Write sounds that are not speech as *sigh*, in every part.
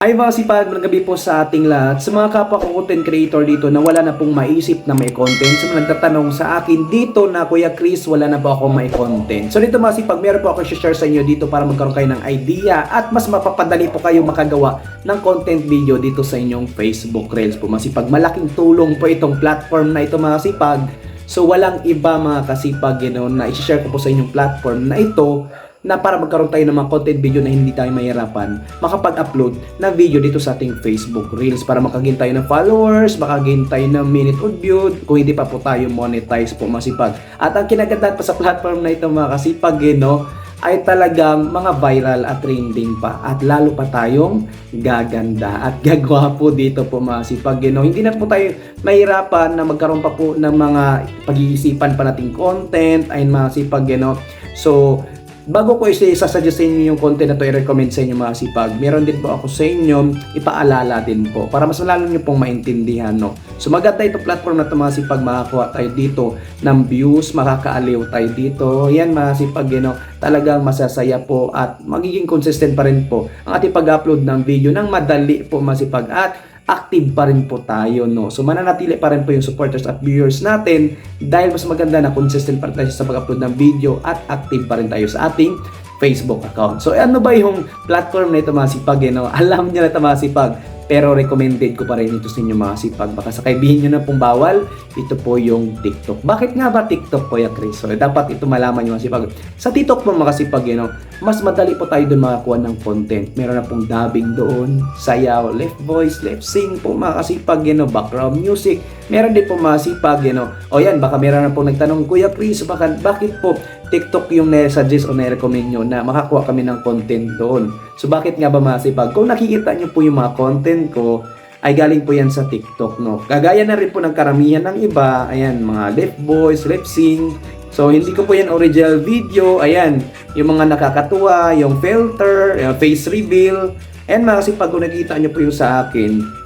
Ay mga sipag, magandang gabi po sa ating lahat. Sa mga kapwa ko content creator dito na wala na pong maisip na may content. Sa mga nagtatanong sa akin dito na Kuya Chris, wala na po ako may content. So dito mga sipag, meron po ako share sa inyo dito para magkaroon kayo ng idea at mas mapapadali po kayo makagawa ng content video dito sa inyong Facebook Reels po. Mga sipag, malaking tulong po itong platform na ito mga sipag. So walang iba mga kasipag you know, na i-share ko po sa inyong platform na ito na para magkaroon tayo ng mga content video na hindi tayo mahirapan makapag-upload na video dito sa ating Facebook Reels para makagain tayo ng followers, makagain tayo ng minute of view kung hindi pa po tayo monetize po masipag. At ang kinagandaan pa sa platform na ito mga kasipag eh, no, ay talagang mga viral at trending pa at lalo pa tayong gaganda at *laughs* gagwapo dito po mga sipag you know, hindi na po tayo mahirapan na magkaroon pa po ng mga pag-iisipan pa nating content ay mga sipag you know. so bago ko isa isasuggest sa inyo yung content na to i-recommend sa inyo mga sipag, meron din po ako sa inyo ipaalala din po para mas lalo nyo pong maintindihan no. So maganda ito platform na to mga sipag makakuha tayo dito ng views, makakaaliw tayo dito. Yan mga sipag you know, talagang masasaya po at magiging consistent pa rin po ang ating pag-upload ng video ng madali po mga sipag at active pa rin po tayo, no? So, mananatili pa rin po yung supporters at viewers natin dahil mas maganda na consistent pa rin tayo sa pag-upload ng video at active pa rin tayo sa ating Facebook account. So, ano ba yung platform na ito mga sipag, eh, no? *laughs* Alam niyo na ito mga sipag, pero recommended ko pa rin ito sa inyo mga sipag. Baka sa kaibihin nyo na pong bawal, ito po yung TikTok. Bakit nga ba TikTok po ya Chris? So, dapat ito malaman nyo mga sipag. Sa TikTok po mga sipag, you know, mas madali po tayo doon makakuha ng content. Meron na pong dubbing doon, sayaw, left voice, left sing po mga kasipag, you know, background music. Meron din po mga sipag, you know. O yan, baka meron na pong nagtanong, Kuya Chris, baka, bakit po TikTok yung na-suggest o na-recommend nyo na makakuha kami ng content doon. So bakit nga ba mga sipag? Kung nakikita nyo po yung mga content ko, ay galing po yan sa TikTok, no? Kagaya na rin po ng karamihan ng iba, ayan, mga left voice, left sing. So, hindi ko po yan original video, ayan, yung mga nakakatuwa, yung filter, yung face reveal. And mga sipag, kung nakita nyo po yung sa akin,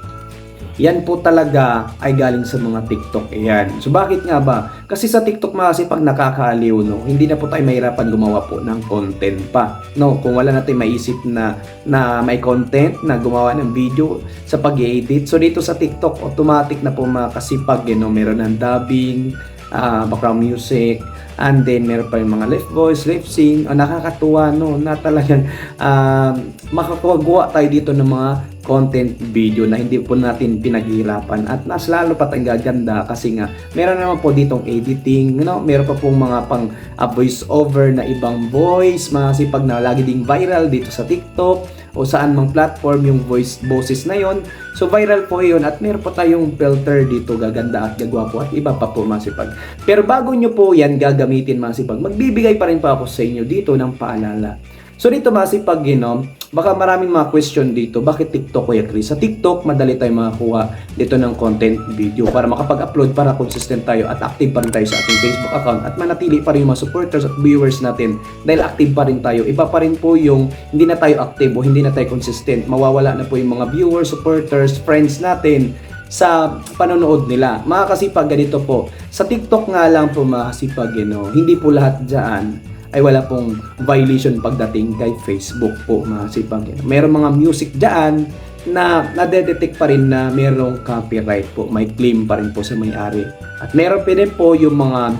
yan po talaga ay galing sa mga TikTok. Ayan. So bakit nga ba? Kasi sa TikTok mga kasi pag nakakaaliw, no, hindi na po tayo mahirapan gumawa po ng content pa. No, kung wala natin maisip na na may content na gumawa ng video sa pag-edit. So dito sa TikTok, automatic na po mga kasipag, you know, meron ng dubbing, ah, background music, and then meron pa yung mga left voice, left sing, ah, nakakatuwa no, na talagang ah, makakagawa tayo dito ng mga content video na hindi po natin pinaghihirapan. At mas lalo pa gaganda kasi nga meron naman po ditong editing you know, meron pa pong mga pang uh, voice over na ibang voice mga sipag na lagi ding viral dito sa TikTok o saan mang platform yung voice boses na yon so viral po yun at meron pa tayong filter dito gaganda at gagwapo at iba pa po mga sipag. Pero bago nyo po yan gagamitin mga sipag magbibigay pa rin pa ako sa inyo dito ng paalala So dito masipag you baka maraming mga question dito, bakit TikTok Kuya Chris? Sa TikTok, madali tayo makakuha dito ng content video para makapag-upload para consistent tayo at active pa rin tayo sa ating Facebook account at manatili pa rin yung mga supporters at viewers natin dahil active pa rin tayo. Iba pa rin po yung hindi na tayo active o hindi na tayo consistent. Mawawala na po yung mga viewers, supporters, friends natin sa panonood nila. Mga kasipag, ganito po. Sa TikTok nga lang po mga kasipag, you know, hindi po lahat dyan ay wala pong violation pagdating kay Facebook po mga sipag. Meron mga music dyan na nadedetect pa rin na merong copyright po. May claim pa rin po sa may-ari. At meron pa rin po yung mga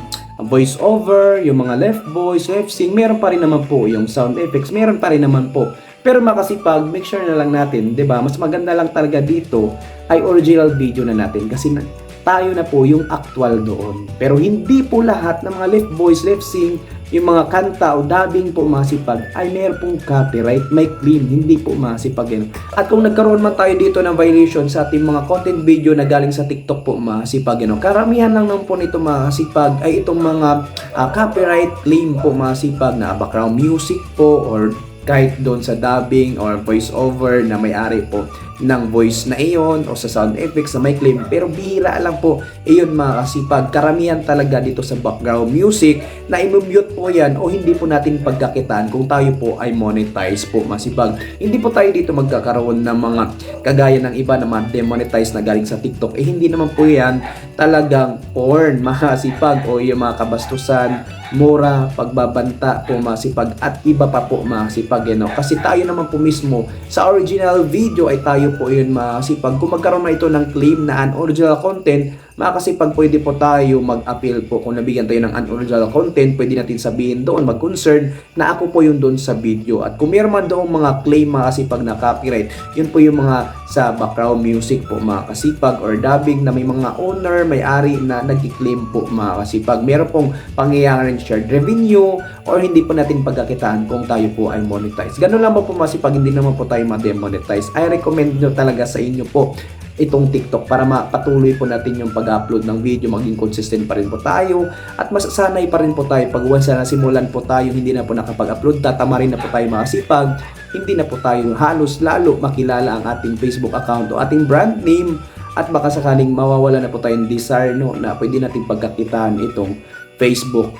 voice over, yung mga left voice, left sing, meron pa rin naman po yung sound effects, meron pa rin naman po. Pero makasipag, make sure na lang natin, 'di ba? Mas maganda lang talaga dito ay original video na natin kasi tayo na po yung actual doon. Pero hindi po lahat ng mga left voice, left sing, yung mga kanta o dubbing po masipag ay meron pong copyright, may claim, hindi po masipag yan. At kung nagkaroon man tayo dito ng violation sa ating mga content video na galing sa TikTok po masipag yan. Karamihan lang naman po nito masipag ay itong mga ah, copyright claim po masipag na background music po or kahit doon sa dubbing or voice over na may-ari po ng voice na iyon o sa sound effects na may claim. Pero bihira lang po iyon mga kasipag. Karamihan talaga dito sa background music na i-mute po yan o hindi po natin pagkakitaan kung tayo po ay monetize po masipag hindi po tayo dito magkakaroon ng mga kagaya ng iba na demonetize na galing sa TikTok. Eh hindi naman po yan talagang porn *laughs* mga kasipag o yung mga kabastusan mura, pagbabanta po masipag at iba pa po masipag you know. Kasi tayo naman po mismo sa original video ay tayo po yun masipag. Kung magkaroon na ito ng claim na unoriginal content, makasipag pwede po tayo mag-appeal po kung nabigyan tayo ng unoriginal content, pwede natin sabihin doon, mag-concern na ako po yun doon sa video. At kung meron man doon mga claim makasipag na copyright, yun po yung mga sa background music po mga kasipag or dubbing na may mga owner, may-ari na nag-claim po mga kasipag. Meron pong pangyayaring shared revenue or hindi po natin pagkakitaan kung tayo po ay monetize. Ganun lang po po masipag, hindi naman po tayo ma-demonetize. I recommend nyo talaga sa inyo po itong TikTok para mapatuloy po natin yung pag-upload ng video, maging consistent pa rin po tayo at masasanay pa rin po tayo pag once na simulan po tayo, hindi na po nakapag-upload, tatama rin na po tayo makasipag, hindi na po tayo halos lalo makilala ang ating Facebook account o ating brand name at baka sakaling mawawala na po tayong desire no, na pwede natin pagkakitaan itong Facebook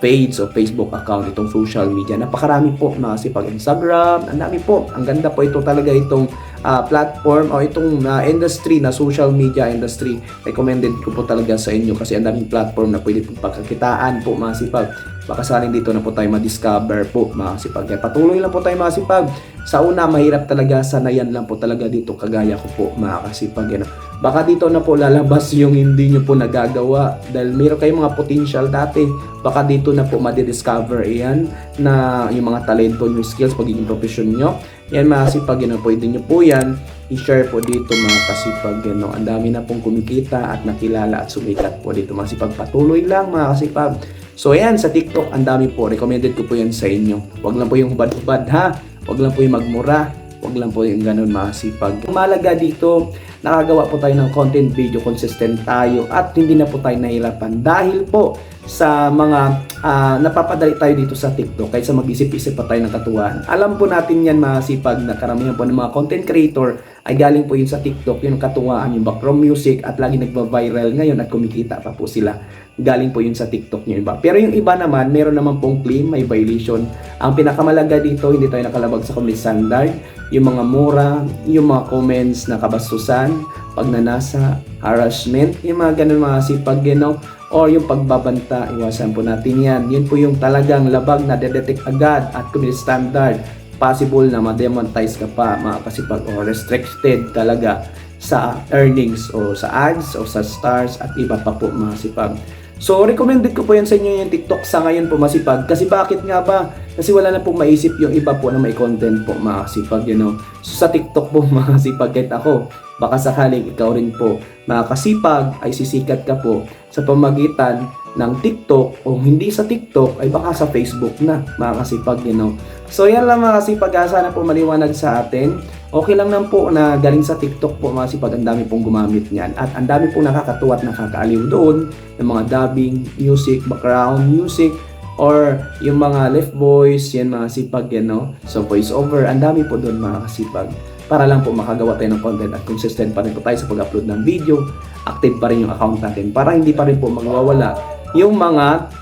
page o Facebook account itong social media. Napakarami po na kasi pag Instagram, ang dami po. Ang ganda po ito talaga itong ah, platform o itong ah, industry na social media industry. Recommended ko po talaga sa inyo kasi ang daming platform na pwede po pagkakitaan po masipag. Baka saling dito na po tayo ma-discover po masipag. Kaya patuloy lang po tayo masipag. Sa una, mahirap talaga. Sanayan lang po talaga dito kagaya ko po mga kasipag. Yan. Baka dito na po lalabas yung hindi nyo po nagagawa dahil mayroon kayong mga potential dati. Baka dito na po madidiscover yan na yung mga talento nyo, skills, pagiging profession nyo. Yan mga kasipag, yun, pwede nyo po yan i-share po dito mga kasipag. No? Ang dami na pong kumikita at nakilala at sumikat po dito mga kasipag. Patuloy lang mga kasipag. So ayan, sa TikTok, ang dami po. Recommended ko po yan sa inyo. Huwag lang po yung hubad-hubad ha. Huwag lang po yung magmura. Huwag lang po yung ganun makasipag. Ang malaga dito, nakagawa po tayo ng content video, consistent tayo at hindi na po tayo nahirapan dahil po sa mga ah, napapadali tayo dito sa TikTok kaysa mag-isip-isip pa tayo ng katuwaan. Alam po natin yan masipag na karamihan po ng mga content creator ay galing po yun sa TikTok, yung katuwaan, yung background music at lagi nagba-viral ngayon at kumikita pa po sila. Galing po yun sa TikTok yung iba. Pero yung iba naman, meron naman pong claim, may violation. Ang pinakamalaga dito, hindi tayo nakalabag sa community standard. Yung mga mura, yung mga comments na kabastusan, pagnanasa, harassment, yung mga ganun mga sipag, you know, or yung pagbabanta, iwasan po natin yan. Yun po yung talagang labag na detect agad at community standard. Possible na ma-demonetize ka pa, mga kasipag, o restricted talaga sa earnings o sa ads o sa stars at iba pa po mga sipag. So, recommended ko po yan sa inyo yung TikTok sa ngayon po masipag. Kasi bakit nga ba? Kasi wala na pong maisip yung iba po na may content po mga kasipag, you know. So, sa TikTok po *laughs* mga kasipag, kahit ako, baka sakaling ikaw rin po mga kasipag ay sisikat ka po sa pamagitan ng TikTok o hindi sa TikTok ay baka sa Facebook na mga kasipag, you know. So, yan lang mga kasipag. ah, Sana po maliwanag sa atin. Okay lang naman po na galing sa TikTok po mga kasipag, ang dami pong gumamit niyan. At ang dami pong nakakatuwa at nakakaaliw doon ng mga dubbing, music, background music, or yung mga left voice, yan mga sipag yan, no? So, voice over, ang dami po doon mga kasipag. Para lang po makagawa tayo ng content at consistent pa rin po tayo sa pag-upload ng video, active pa rin yung account natin para hindi pa rin po magwawala yung mga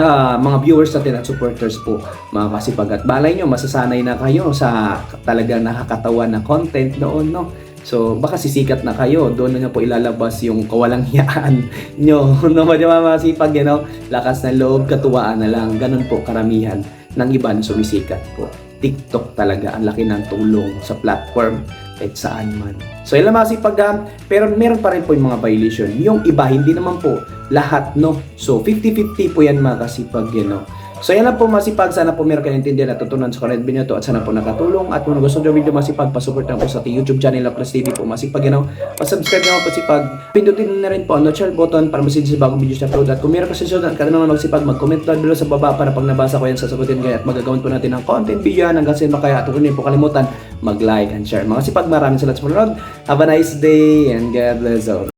ah, mga viewers natin at supporters po mga kasipag. At balay nyo masasanay na kayo sa talagang nakakatawa na content doon no? So baka sisikat na kayo. Doon na nyo po ilalabas yung kawalang hiyaan *laughs* nyo no? Masipag you know? lakas ng loob katuwaan na lang. Ganun po karamihan ng iba na sumisikat po TikTok talaga ang laki ng tulong sa platform kahit saan man. So ilan mga sipag ah, pero meron pa rin po yung mga violation. Yung iba, hindi naman po lahat, no? So 50-50 po yan mga kasipag, you know. So yan lang po masipag, sana po meron kayong intindihan at tutunan sa current video at sana po nakatulong at kung gusto nyo video masipag, pasupport na po sa ating YouTube channel na Plus TV po masipag, you know. Pasubscribe na po masipag, pindutin na rin po ang notification button para masin sa bagong videos na upload at kung meron ka sa at ka naman magsipag, mag-comment down below sa baba para pag nabasa ko yan, sasagutin kayo at magagawin po natin ng content video yan hanggang sa makaya at kung hindi po kalimutan, mag-like and share. Mga sipag, maraming salamat sa panonood. Have a nice day and God bless all.